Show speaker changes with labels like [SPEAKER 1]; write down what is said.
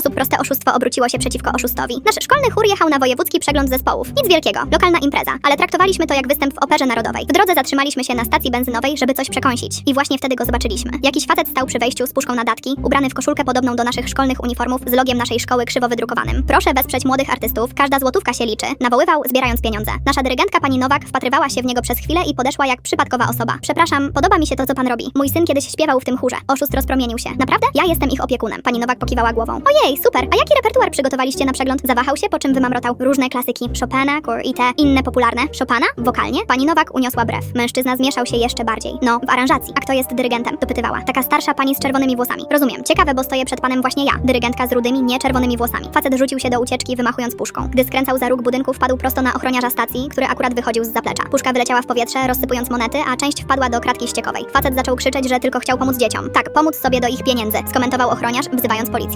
[SPEAKER 1] possa proste oszustwo obróciło się przeciwko oszustowi. Nasz szkolny chór jechał na wojewódzki przegląd zespołów. Nic wielkiego, lokalna impreza, ale traktowaliśmy to jak występ w Operze Narodowej. W drodze zatrzymaliśmy się na stacji benzynowej, żeby coś przekąsić. I właśnie wtedy go zobaczyliśmy. Jakiś facet stał przy wejściu z puszką na datki, ubrany w koszulkę podobną do naszych szkolnych uniformów z logiem naszej szkoły krzywo wydrukowanym. Proszę wesprzeć młodych artystów, każda złotówka się liczy. Nawoływał, zbierając pieniądze. Nasza dyrygentka pani Nowak wpatrywała się w niego przez chwilę i podeszła jak przypadkowa osoba. Przepraszam, podoba mi się to, co pan robi. Mój syn kiedyś śpiewał w tym chórze. Oszust rozpromienił się. Naprawdę? Ja jestem ich opiekunem. Pani Nowak pokiwała głową. Ojej, super. A jaki repertuar przygotowaliście na przegląd? Zawahał się, po czym wymamrotał różne klasyki. Chopina, Kur i te inne popularne. Chopina? Wokalnie? Pani Nowak uniosła brew. Mężczyzna zmieszał się jeszcze bardziej. No, w aranżacji. A kto jest dyrygentem? Dopytywała. Taka starsza pani z czerwonymi włosami. Rozumiem. Ciekawe, bo stoję przed panem właśnie ja. Dyrygentka z rudymi, nie czerwonymi włosami. Facet rzucił się do ucieczki, wymachując puszką. Gdy skręcał za róg budynku, wpadł prosto na ochroniarza stacji, który akurat wychodził z zaplecza. Puszka wyleciała w powietrze, rozsypując monety, a część wpadła do kratki ściekowej. Facet zaczął krzyczeć, że tylko chciał pomóc dzieciom. Tak, pomóc sobie do ich pieniędzy, skomentował ochroniarz, wzywając policję.